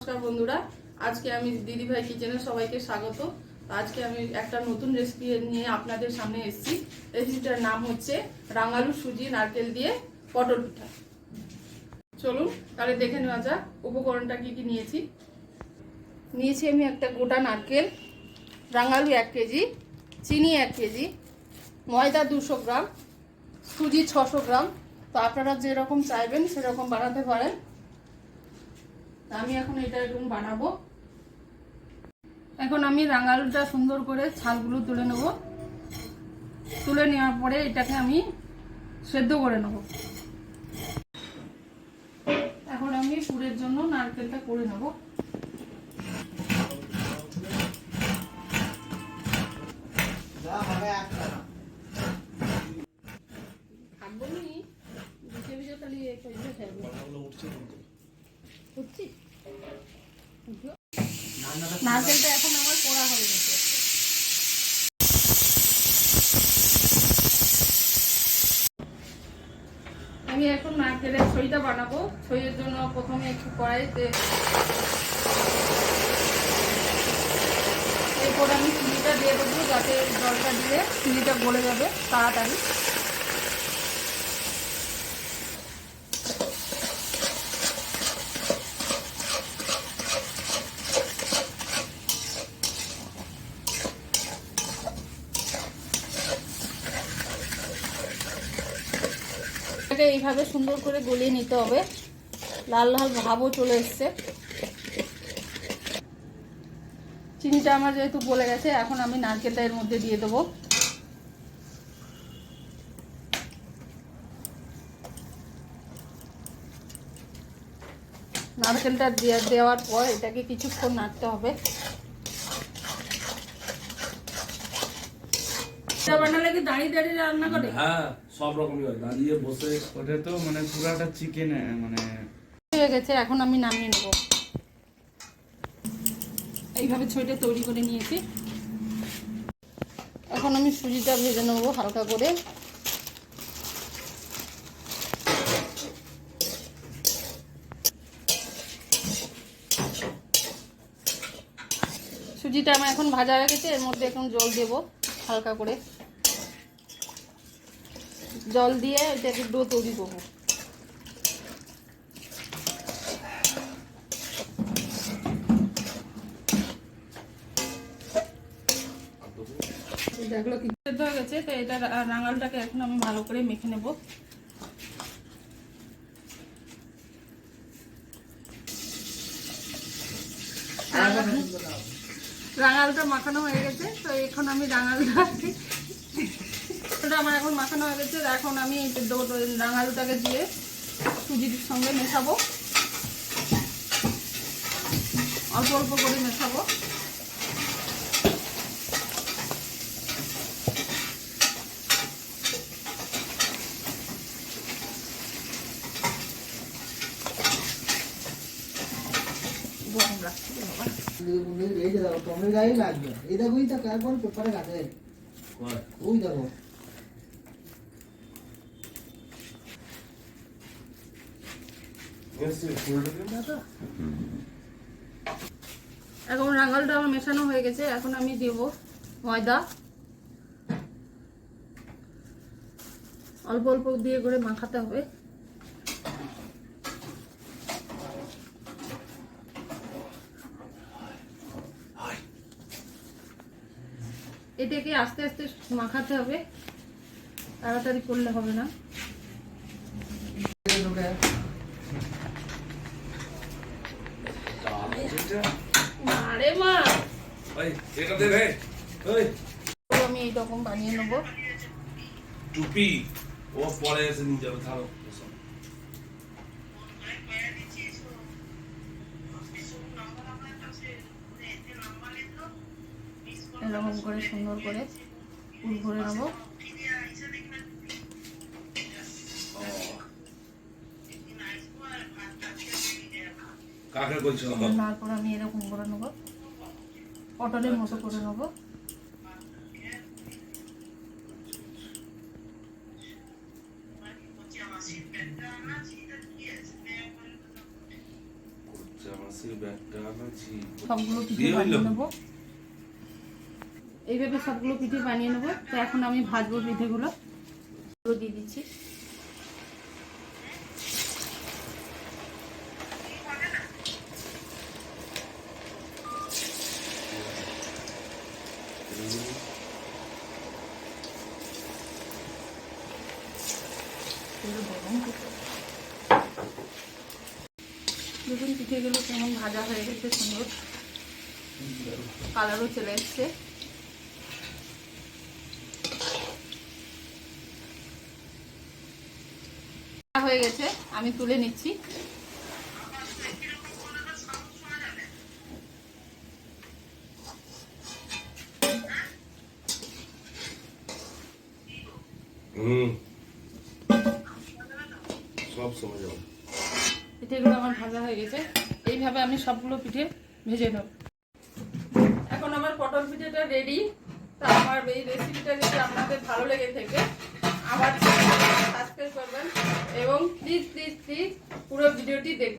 নমস্কার বন্ধুরা, আজকে আমি দিদিভাই কিচেনে সবাইকে স্বাগত। আজকে আমি একটা নতুন রেসিপি নিয়ে আপনাদের সামনে এসেছি। রেসিপিটার নাম হচ্ছে রাঙালু সুজি নারকেল দিয়ে পটল পিঠা। চলুন, তাহলে দেখে নেওয়া যাক উপকরণটা কি কি নিয়েছি। নিয়েছি আমি একটা গোটা নারকেল, রাঙালু এক কেজি, চিনি এক কেজি, ময়দা দুশো গ্রাম, সুজি ছশো গ্রাম। তো আপনারা যেরকম চাইবেন সেরকম বানাতে পারেন। তা আমি এখন এটা এরকম বানাবো। এখন আমি রাঙালুটা সুন্দর করে ছালগুলো তুলে নেব। তুলে নেওয়ার পরে এটাকে আমি সেদ্ধ করে নেব। এখন আমি পুরের জন্য নারকেলটা করে নেব। খাব নি ভিজে ভিজে খালি এ নারকেলটা এখন আমার পোড়া হয়ে গেছে। আমি এখন নারকেলের ছইটা বানাবো। ছইয়ের জন্য প্রথমে একটু কড়াইতে এরপর আমি চিনিটা দিয়ে দেবো যাতে জলটা দিয়ে চিনিটা গলে যাবে তাড়াতাড়ি। এটাকে এইভাবে সুন্দর করে গলিয়ে নিতে হবে। লাল লাল ভাবও চলে এসছে। চিনিটা আমার যেহেতু গলে গেছে, এখন আমি নারকেলটা এর মধ্যে দিয়ে দেবো। নারকেলটা দেওয়ার পর এটাকে কিছুক্ষণ নাড়তে হবে। বানালে কি দাঁড়িয়ে দাঁড়িয়ে রান্না করে? হ্যাঁ সব রকমই হয়। দাঁড়িয়ে বসে ওটা তো মানে পুরাটা চিকেন মানে হয়ে গেছে এখন আমি নামিয়ে নেব। এইভাবে ছইটা তৈরি করে নিয়েছি। এখন আমি সুজিটা ভেজে নেব হালকা করে। সুজিটা আমার এখন ভাজা হয়ে গেছে এর মধ্যে এখন জল দেব হালকা করে। জল দিয়ে এটাকে ডো তৈরি করব। দেখল কি সেদ্ধ হয়ে গেছে তো এটা রাঙালটাকে এখন আমি ভালো করে মেখে নেব। রাঙালটা মাখানো হয়ে গেছে তো এখন আমি রাঙালটা আমার এখন মাখানো হয়ে গেছে এখন আমি দো- রাঙালুটাকে দিয়ে সুজির সঙ্গে মেশাবো। অল্প অল্প করে মেশাবো। গরম রাখছি বাবা। এই দেখো টমের গায়ে লাগবে। এই দেখো ওই দেখো একবার পেপারে হয়। ওই দেখো। এখন রাঙালটা আমার মেশানো হয়ে গেছে, এখন আমি দেব ময়দা। অল্প অল্প দিয়ে করে মাখাতে হবে। এটাকে আস্তে আস্তে মাখাতে হবে। তাড়াতাড়ি করলে হবে না ঢোকে তাহলে যেটা- আরে মা ওই, এটা দে রে। ওই, তো আমি এইরকম বানিয়ে নেব। টুপি। ও পরে এসে নিয়ে যাবে থাকো এরকম করে সুন্দর করে ফুল ভরে নেব। কাকে করছ তারপর আমি এরকম করে নেব। পটলের মতো করে নেব। সবগুলো পিঠে বানিয়ে নেব। এইভাবে সবগুলো পিঠে বানিয়ে নেব। তো এখন আমি ভাজবো পিঠেগুলো। এগুলো দিয়ে দিচ্ছি। দেখুন পিঠেগুলো কেমন ভাজা হয়ে গেছে সুন্দর। কালারও চলে এসছে। হয়ে গেছে, আমি তুলে নিচ্ছি। সব সময় যাব। পিঠেগুলো আমার ভাজা হয়ে গেছে। এইভাবে আমি সবগুলো পিঠে ভেজে নেব। এখন আমার পটল পিঠেটা রেডি তা আমার এই রেসিপিটা যদি আপনাদের ভালো লেগে থাকে, আমার সাবস্ক্রাইব করবেন এবং প্লিজ প্লিজ প্লিজ পুরো ভিডিওটি দেখবেন।